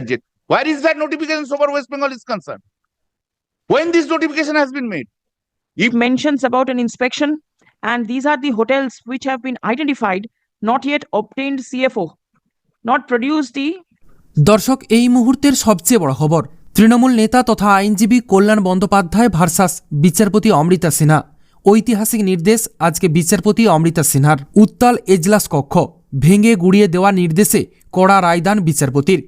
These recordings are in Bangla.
jet. Where is that notification so far West Bengal is concerned? When this notification has been made? It mentions about an inspection, and these are the hotels which have been identified, not yet obtained CFO, not produced the দর্শক এই মুহূর্তের সবচেয়ে বড় খবর তৃণমূল নেতা তথা আইনজীবী কল্যাণ বন্দ্যোপাধ্যায় ভার্সাস বিচারপতি অমৃতা সিনহা ঐতিহাসিক নির্দেশ আজকে বিচারপতি অমৃতা সিনহার উত্তাল এজলাস কক্ষ ভেঙে গুড়িয়ে দেওয়া নির্দেশে কড়া রায়দান বিচারপতির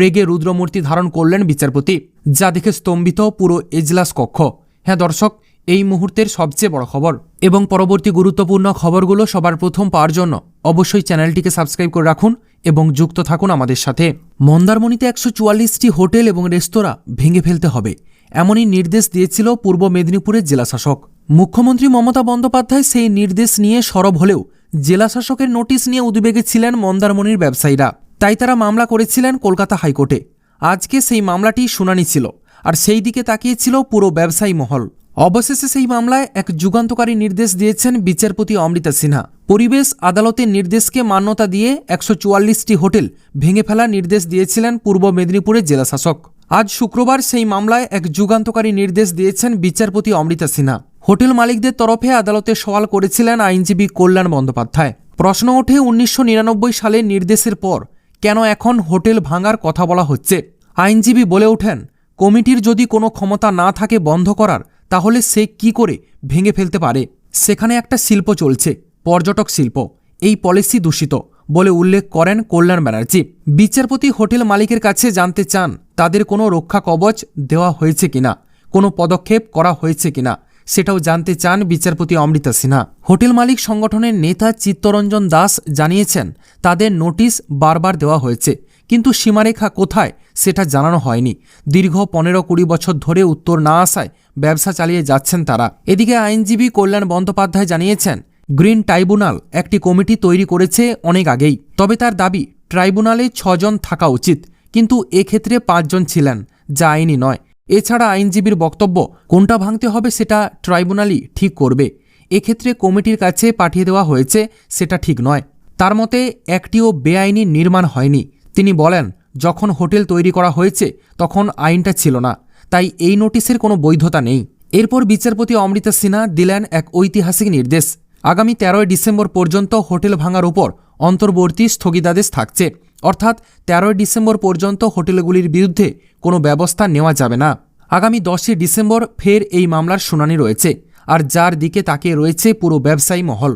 রেগে রুদ্রমূর্তি ধারণ করলেন বিচারপতি, যা দেখে স্তম্ভিত পুরো এজলাস কক্ষ। হ্যাঁ দর্শক, এই মুহূর্তের সবচেয়ে বড় খবর এবং পরবর্তী গুরুত্বপূর্ণ খবরগুলো সবার প্রথম পাওয়ার জন্য অবশ্যই চ্যানেলটিকে সাবস্ক্রাইব করে রাখুন এবং যুক্ত থাকুন আমাদের সাথে। মন্দারমণিতে একশো চুয়াল্লিশটি হোটেল এবং রেস্তোরাঁ ভেঙে ফেলতে হবে, এমনই নির্দেশ দিয়েছিল পূর্ব মেদিনীপুরের জেলাশাসক। মুখ্যমন্ত্রী মমতা বন্দ্যোপাধ্যায় সেই নির্দেশ নিয়ে সরব হলেও জেলাশাসকের নোটিশ নিয়ে উদ্বেগে ছিলেন মন্দারমণির ব্যবসায়ীরা। তাই তারা মামলা করেছিলেন কলকাতা হাইকোর্টে। আজকে সেই মামলাটি শুনানি ছিল, আর সেই দিকে তাকিয়েছিল পুরো ব্যবসায়ী মহল। অবশেষে সেই মামলায় এক যুগান্তকারী নির্দেশ দিয়েছেন বিচারপতি অমৃতা সিনহা। পরিবেশ আদালতের নির্দেশকে মান্যতা দিয়ে একশো চুয়াল্লিশটি হোটেল ভেঙে ফেলার নির্দেশ দিয়েছিলেন পূর্ব মেদিনীপুরের জেলাশাসক। আজ শুক্রবার সেই মামলায় এক যুগান্তকারী নির্দেশ দিয়েছেন বিচারপতি অমৃতা সিনহা। হোটেল মালিকদের তরফে আদালতে সওয়াল করেছিলেন আইনজীবী কল্যাণ বন্দ্যোপাধ্যায়। প্রশ্ন ওঠে উনিশশো সালের নির্দেশের পর কেন এখন হোটেল ভাঙার কথা বলা হচ্ছে? আইনজীবী বলে ওঠেন, কমিটির যদি কোনো ক্ষমতা না থাকে বন্ধ করার, তাহলে সে কি করে ভেঙে ফেলতে পারে? সেখানে একটা শিল্প চলছে, পর্যটক শিল্প। এই পলিসি দূষিত বলে উল্লেখ করেন কল্যাণ ব্যানার্জি। বিচারপতি হোটেল মালিকের কাছে জানতে চান, তাদের কোনো রক্ষা কবচ দেওয়া হয়েছে কিনা, কোনো পদক্ষেপ করা হয়েছে কিনা। সেটাও জানতে চান বিচারপতি অমৃতা সিনহা। হোটেল মালিক সংগঠনের নেতা চিত্তরঞ্জন দাস জানিয়েছেন, তাদের নোটিশ বারবার দেওয়া হয়েছে, কিন্তু সীমারেখা কোথায় সেটা জানানো হয়নি। দীর্ঘ পনেরো কুড়ি বছর ধরে উত্তর না আসায় ব্যবসা চালিয়ে যাচ্ছেন তারা। এদিকে আইনজীবী কল্যাণ বন্দ্যোপাধ্যায় জানিয়েছেন, গ্রিন ট্রাইব্যুনাল একটি কমিটি তৈরি করেছে অনেক আগেই, তবে তার দাবি, ট্রাইব্যুনালে ছজন থাকা উচিত, কিন্তু এক্ষেত্রে পাঁচজন ছিলেন, যা আইনি নয়। এছাড়া আইনজীবীর বক্তব্য, কোনটা ভাঙতে হবে সেটা ট্রাইব্যুনালই ঠিক করবে। এক্ষেত্রে কমিটির কাছে পাঠিয়ে দেওয়া হয়েছে, সেটা ঠিক নয়। তার মতে, একটিও বেআইনি নির্মাণ হয়নি। তিনি বলেন, যখন হোটেল তৈরি করা হয়েছে, তখন আইনটা ছিল না। তাই এই নোটিশের কোনো বৈধতা নেই। এরপর বিচারপতি অমৃতা সিনহা দিলেন এক ঐতিহাসিক নির্দেশ। আগামী তেরোই ডিসেম্বর পর্যন্ত হোটেল ভাঙার উপর অন্তর্বর্তী স্থগিতাদেশ থাকছে। অর্থাৎ তেরোই ডিসেম্বর পর্যন্ত হোটেলগুলির বিরুদ্ধে কোনো ব্যবস্থা নেওয়া যাবে না। আগামী দশই ডিসেম্বর ফের এই মামলার শুনানি রয়েছে, আর যার দিকে তাকিয়ে রয়েছে পুরো ব্যবসায়ী মহল।